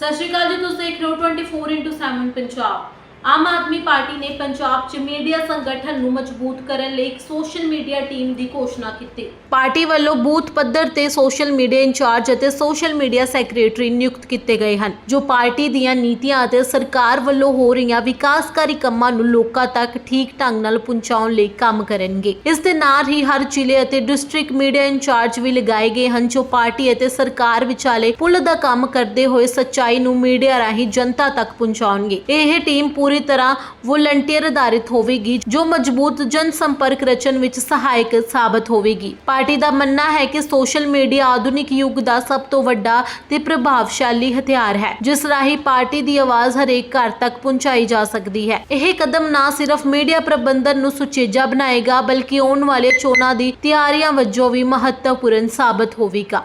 ਸਤਿ ਸ਼੍ਰੀ ਅਕਾਲ ਜੀ ਤੁਸੀਂ ਦੇਖ ਰਹੇ ਹੋ 24/7 ਪੰਜਾਬ। ਆਮ ਆਦਮੀ ਪਾਰਟੀ ਨੇ ਪੰਜਾਬ 'ਚ ਮੀਡੀਆ ਸੰਗਠਨ ਨੂੰ ਮਜ਼ਬੂਤ ਕਰਨ ਲਈ ਇੱਕ ਸੋਸ਼ਲ ਮੀਡੀਆ ਟੀਮ ਦੀ ਘੋਸ਼ਣਾ ਕੀਤੀ। ਪਾਰਟੀ ਵੱਲੋਂ ਬੂਥ ਪੱਧਰ ਤੇ ਸੋਸ਼ਲ ਮੀਡੀਆ ਇੰਚਾਰਜ ਅਤੇ ਸੋਸ਼ਲ ਮੀਡੀਆ ਸੈਕਟਰੀ ਨਿਯੁਕਤ ਕੀਤੇ ਗਏ ਹਨ, ਜੋ ਪਾਰਟੀ ਦੀਆਂ ਨੀਤੀਆਂ ਅਤੇ ਸਰਕਾਰ ਵੱਲੋਂ ਹੋ ਰਹੀਆਂ ਵਿਕਾਸਕਾਰੀ ਕੰਮਾਂ ਨੂੰ ਲੋਕਾਂ ਤੱਕ ਠੀਕ ਢੰਗ ਨਾਲ ਪਹੁੰਚਾਉਣ ਲਈ ਕੰਮ ਕਰਨਗੇ। ਇਸ ਦੇ ਨਾਲ ਹੀ ਹਰ ਜ਼ਿਲ੍ਹੇ ਅਤੇ ਡਿਸਟ੍ਰਿਕਟ ਮੀਡੀਆ ਇੰਚਾਰਜ ਵੀ ਲਗਾਏ ਗਏ ਹਨ, ਜੋ ਪਾਰਟੀ ਅਤੇ ਸਰਕਾਰ ਵਿਚਾਲੇ ਪੁਲ ਦਾ ਕੰਮ ਕਰਦੇ ਹੋਏ ਸੱਚਾਈ ਨੂੰ ਮੀਡੀਆ ਰਾਹੀਂ ਜਨਤਾ ਤੱਕ ਪਹੁੰਚਾਉਣਗੇ। ਇਹ ਟੀਮ ਪੂਰੀ ਤਰ੍ਹਾਂ ਵੋਲੰਟੀਅਰ ਆਧਾਰਿਤ ਹੋਵੇਗੀ, ਜੋ ਮਜ਼ਬੂਤ ਜਨ ਸੰਪਰਕ ਰਚਨ ਵਿੱਚ ਸਹਾਇਕ ਸਾਬਤ ਹੋਵੇਗੀ। ਪਾਰਟੀ ਦਾ ਮੰਨਣਾ ਹੈ ਕਿ ਸੋਸ਼ਲ ਮੀਡੀਆ ਆਧੁਨਿਕ ਯੁੱਗ ਦਾ ਸਭ ਤੋਂ ਵੱਡਾ ਤੇ ਪ੍ਰਭਾਵਸ਼ਾਲੀ ਹਥਿਆਰ ਹੈ, ਜਿਸ ਰਾਹੀਂ ਪਾਰਟੀ ਦੀ ਆਵਾਜ਼ ਹਰੇਕ ਘਰ ਤੱਕ ਪਹੁੰਚਾਈ ਜਾ ਸਕਦੀ ਹੈ। ਇਹ ਕਦਮ ਨਾ ਸਿਰਫ ਮੀਡੀਆ ਪ੍ਰਬੰਧਨ ਨੂੰ ਸੁਚੇਜਾ ਬਣਾਏਗਾ, ਬਲਕਿ ਆਉਣ ਵਾਲੇ ਚੋਣਾਂ ਦੀ ਤਿਆਰੀਆਂ ਵਜੋਂ ਵੀ ਮਹੱਤਵਪੂਰਨ ਸਾਬਤ ਹੋਵੇਗਾ।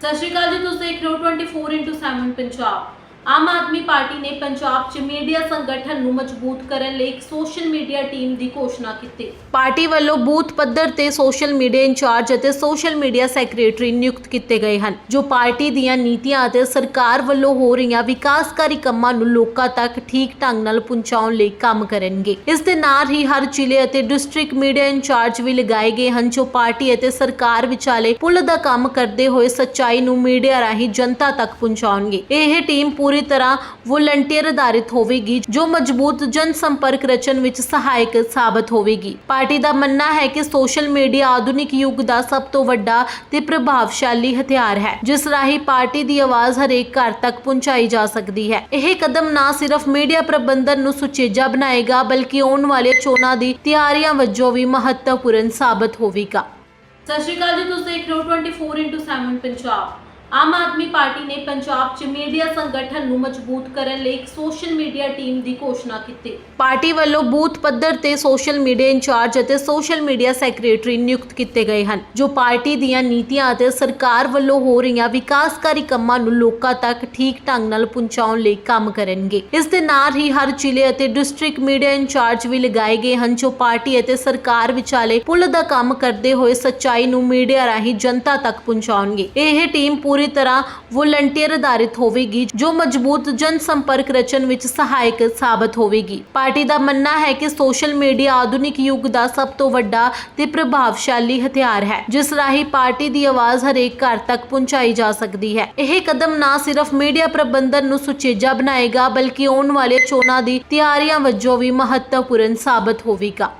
ਸਤਿ ਸ਼੍ਰੀ ਅਕਾਲ ਜੀ, ਤੁਸੀਂ ਦੇਖ ਰਹੇ ਹੋ 24 ਪੰਜਾਬ। ਆਮ ਆਦਮੀ ਪਾਰਟੀ ਨੇ ਪੰਜਾਬ 'ਚ ਮੀਡੀਆ ਸੰਗਠਨ ਨੂੰ ਮਜ਼ਬੂਤ ਕਰਨ ਲਈ ਇੱਕ ਸੋਸ਼ਲ ਮੀਡੀਆ ਟੀਮ ਦੀ ਘੋਸ਼ਣਾ ਕੀਤੀ। ਪਾਰਟੀ ਵੱਲੋਂ ਬੂਥ ਪੱਧਰ ਤੇ ਸੋਸ਼ਲ ਮੀਡੀਆ ਇੰਚਾਰਜ ਅਤੇ ਸੋਸ਼ਲ ਮੀਡੀਆ ਸੈਕਟਰੀ ਨਿਯੁਕਤ ਕੀਤੇ ਗਏ ਹਨ, ਜੋ ਪਾਰਟੀ ਦੀਆਂ ਨੀਤੀਆਂ ਅਤੇ ਸਰਕਾਰ ਵੱਲੋਂ ਹੋ ਰਹੀਆਂ ਵਿਕਾਸਕਾਰੀ ਕੰਮਾਂ ਨੂੰ ਲੋਕਾਂ ਤੱਕ ਠੀਕ ਢੰਗ ਨਾਲ ਪਹੁੰਚਾਉਣ ਲਈ ਕੰਮ ਕਰਨਗੇ। ਇਸ ਦੇ ਨਾਲ ਹੀ ਹਰ ਜ਼ਿਲ੍ਹੇ ਅਤੇ ਡਿਸਟ੍ਰਿਕਟ ਮੀਡੀਆ ਇੰਚਾਰਜ ਵੀ ਲਗਾਏ ਗਏ ਹਨ, ਜੋ ਪਾਰਟੀ ਅਤੇ ਸਰਕਾਰ ਵਿਚਾਲੇ ਪੁਲ ਦਾ ਕੰਮ ਕਰਦੇ ਹੋਏ ਸੱਚਾਈ ਨੂੰ ਮੀਡੀਆ ਰਾਹੀਂ ਜਨਤਾ ਤੱਕ ਪਹੁੰਚਾਉਣਗੇ। ਇਹ ਟੀਮ ਪੂਰੀ ਤਰ੍ਹਾਂ ਵੋਲੰਟੀਅਰ ਆਧਾਰਿਤ ਹੋਵੇਗੀ, ਜੋ ਮਜ਼ਬੂਤ ਜਨ ਸੰਪਰਕ ਰਚਨ ਵਿੱਚ ਸਹਾਇਕ ਸਾਬਤ ਹੋਵੇਗੀ। ਪਾਰਟੀ ਦਾ ਮੰਨਣਾ ਹੈ ਕਿ ਸੋਸ਼ਲ ਮੀਡੀਆ ਆਧੁਨਿਕ ਯੁੱਗ ਦਾ ਸਭ ਤੋਂ ਵੱਡਾ ਤੇ ਪ੍ਰਭਾਵਸ਼ਾਲੀ ਹਥਿਆਰ ਹੈ, ਜਿਸ ਰਾਹੀਂ ਪਾਰਟੀ ਦੀ ਆਵਾਜ਼ ਹਰੇਕ ਘਰ ਤੱਕ ਪਹੁੰਚਾਈ ਜਾ ਸਕਦੀ ਹੈ। ਇਹ ਕਦਮ ਨਾ ਸਿਰਫ ਮੀਡੀਆ ਪ੍ਰਬੰਧਨ ਨੂੰ ਸੁਚੇਜਾ ਬਣਾਏਗਾ, ਬਲਕਿ ਆਉਣ ਵਾਲੇ ਚੋਣਾਂ ਦੀ ਤਿਆਰੀਆਂ ਵਜੋਂ ਵੀ ਮਹੱਤਵਪੂਰਨ ਸਾਬਤ ਹੋਵੇਗਾ। ਸਤਿ ਸ਼੍ਰੀ ਅਕਾਲ ਜੀ, ਤੁਸੀਂ ਦੇਖ ਰਹੇ ਹੋ 24 ਪੰਜਾਬ। ਆਮ ਆਦਮੀ ਪਾਰਟੀ ਨੇ ਪੰਜਾਬ 'ਚ ਮੀਡੀਆ ਸੰਗਠਨ ਨੂੰ ਮਜ਼ਬੂਤ ਕਰਨ ਲਈ ਇੱਕ ਸੋਸ਼ਲ ਮੀਡੀਆ ਟੀਮ ਦੀ ਘੋਸ਼ਣਾ ਕੀਤੀ। ਪਾਰਟੀ ਵੱਲੋਂ ਬੂਥ ਪੱਧਰ ਤੇ ਸੋਸ਼ਲ ਮੀਡੀਆ ਇੰਚਾਰਜ ਅਤੇ ਸੋਸ਼ਲ ਮੀਡੀਆ ਸੈਕਟਰੀ ਨਿਯੁਕਤ ਕੀਤੇ ਗਏ ਹਨ, ਜੋ ਪਾਰਟੀ ਦੀਆਂ ਨੀਤੀਆਂ ਅਤੇ ਸਰਕਾਰ ਵੱਲੋਂ ਹੋ ਰਹੀਆਂ ਵਿਕਾਸਕਾਰੀ ਕੰਮਾਂ ਨੂੰ ਲੋਕਾਂ ਤੱਕ ਠੀਕ ਢੰਗ ਨਾਲ ਪਹੁੰਚਾਉਣ ਲਈ ਕੰਮ ਕਰਨਗੇ। ਇਸ ਦੇ ਨਾਲ ਹੀ ਹਰ ਜ਼ਿਲ੍ਹੇ ਅਤੇ ਡਿਸਟ੍ਰਿਕਟ ਮੀਡੀਆ ਇੰਚਾਰਜ ਵੀ ਲਗਾਏ ਗਏ ਹਨ, ਜੋ ਪਾਰਟੀ ਅਤੇ ਸਰਕਾਰ ਵਿਚਾਲੇ ਪੁਲ ਦਾ ਕੰਮ ਕਰਦੇ ਹੋਏ ਸੱਚਾਈ ਨੂੰ ਮੀਡੀਆ ਰਾਹੀਂ ਜਨਤਾ ਤੱਕ ਪਹੁੰਚਾਉਣਗੇ। ਇਹ ਟੀਮ ਪੂਰੀ ਤਰ੍ਹਾਂ ਵੋਲੰਟੀਅਰ ਆਧਾਰਿਤ ਹੋਵੇਗੀ, ਜੋ ਮਜ਼ਬੂਤ ਜਨ ਸੰਪਰਕ ਰਚਨ ਵਿੱਚ ਸਹਾਇਕ ਸਾਬਤ ਹੋਵੇਗੀ। ਪਾਰਟੀ ਦਾ ਮੰਨਣਾ ਹੈ ਕਿ ਸੋਸ਼ਲ ਮੀਡੀਆ ਆਧੁਨਿਕ ਯੁੱਗ ਦਾ ਸਭ ਤੋਂ ਵੱਡਾ ਤੇ ਪ੍ਰਭਾਵਸ਼ਾਲੀ ਹਥਿਆਰ ਹੈ, ਜਿਸ ਰਾਹੀਂ ਪਾਰਟੀ ਦੀ ਆਵਾਜ਼ ਹਰੇਕ ਘਰ ਤੱਕ ਪਹੁੰਚਾਈ ਜਾ ਸਕਦੀ ਹੈ। ਇਹ ਕਦਮ ਨਾ ਸਿਰਫ ਮੀਡੀਆ ਪ੍ਰਬੰਧਨ ਨੂੰ ਸੁਚੇਜਾ ਬਣਾਏਗਾ, ਬਲਕਿ ਆਉਣ ਵਾਲੇ ਚੋਣਾਂ ਦੀ ਤਿਆਰੀਆਂ ਵਜੋਂ ਵੀ ਮਹੱਤਵਪੂਰਨ ਸਾਬਤ ਹੋਵੇਗਾ।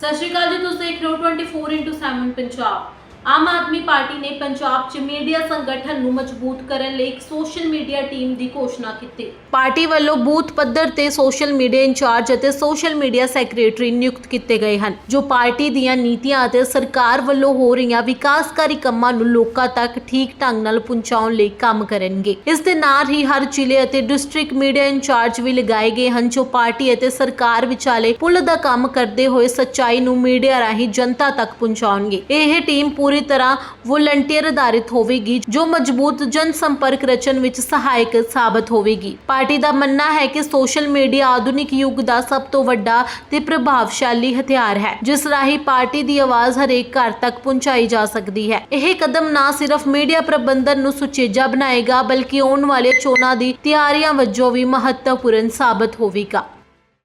ਸਤਿ ਸ਼੍ਰੀ ਅਕਾਲ ਜੀ, ਤੁਸੀਂ ਦੇਖ ਰਹੇ ਹੋ 24 ਪੰਜਾਬ। ਆਮ ਆਦਮੀ ਪਾਰਟੀ ਨੇ ਪੰਜਾਬ 'ਚ ਮੀਡੀਆ ਸੰਗਠਨ ਨੂੰ ਮਜ਼ਬੂਤ ਕਰਨ ਲਈ ਇੱਕ ਸੋਸ਼ਲ ਮੀਡੀਆ ਟੀਮ ਦੀ ਘੋਸ਼ਣਾ ਕੀਤੀ। ਪਾਰਟੀ ਵੱਲੋਂ ਬੂਥ ਪੱਧਰ ਤੇ ਸੋਸ਼ਲ ਮੀਡੀਆ ਇੰਚਾਰਜ ਅਤੇ ਸੋਸ਼ਲ ਮੀਡੀਆ ਸੈਕਟਰੀ ਨਿਯੁਕਤ ਕੀਤੇ ਗਏ ਹਨ, ਜੋ ਪਾਰਟੀ ਦੀਆਂ ਨੀਤੀਆਂ ਅਤੇ ਸਰਕਾਰ ਵੱਲੋਂ ਹੋ ਰਹੀਆਂ ਵਿਕਾਸਕਾਰੀ ਕੰਮਾਂ ਨੂੰ ਲੋਕਾਂ ਤੱਕ ਠੀਕ ਢੰਗ ਨਾਲ ਪਹੁੰਚਾਉਣ ਲਈ ਕੰਮ ਕਰਨਗੇ। ਇਸ ਦੇ ਨਾਲ ਹੀ ਹਰ ਜ਼ਿਲ੍ਹੇ ਅਤੇ ਡਿਸਟ੍ਰਿਕਟ ਮੀਡੀਆ ਇੰਚਾਰਜ ਵੀ ਲਗਾਏ ਗਏ ਹਨ, ਜੋ ਪਾਰਟੀ ਅਤੇ ਸਰਕਾਰ ਵਿਚਾਲੇ ਪੁਲ ਦਾ ਕੰਮ ਕਰਦੇ ਹੋਏ ਸੱਚਾਈ ਨੂੰ ਮੀਡੀਆ ਰਾਹੀਂ ਜਨਤਾ ਤੱਕ ਪਹੁੰਚਾਉਣਗੇ। ਇਹ ਟੀਮ ਪੂਰੀ ਤਰ੍ਹਾਂ ਵੋਲੰਟੀਅਰ ਆਧਾਰਿਤ ਹੋਵੇਗੀ, ਜੋ ਮਜ਼ਬੂਤ ਜਨ ਸੰਪਰਕ ਰਚਨ ਵਿੱਚ ਸਹਾਇਕ ਸਾਬਤ ਹੋਵੇਗੀ। ਪਾਰਟੀ ਦਾ ਮੰਨਣਾ ਹੈ ਕਿ ਸੋਸ਼ਲ ਮੀਡੀਆ ਆਧੁਨਿਕ ਯੁੱਗ ਦਾ ਸਭ ਤੋਂ ਵੱਡਾ ਤੇ ਪ੍ਰਭਾਵਸ਼ਾਲੀ ਹਥਿਆਰ ਹੈ, ਜਿਸ ਰਾਹੀਂ ਪਾਰਟੀ ਦੀ ਆਵਾਜ਼ ਹਰੇਕ ਘਰ ਤੱਕ ਪਹੁੰਚਾਈ ਜਾ ਸਕਦੀ ਹੈ। ਇਹ ਕਦਮ ਨਾ ਸਿਰਫ ਮੀਡੀਆ ਪ੍ਰਬੰਧਨ ਨੂੰ ਸੁਚੇਜਾ ਬਣਾਏਗਾ, ਬਲਕਿ ਆਉਣ ਵਾਲੇ ਚੋਣਾਂ ਦੀ ਤਿਆਰੀਆਂ ਵਜੋਂ ਵੀ ਮਹੱਤਵਪੂਰਨ ਸਾਬਤ ਹੋਵੇਗਾ।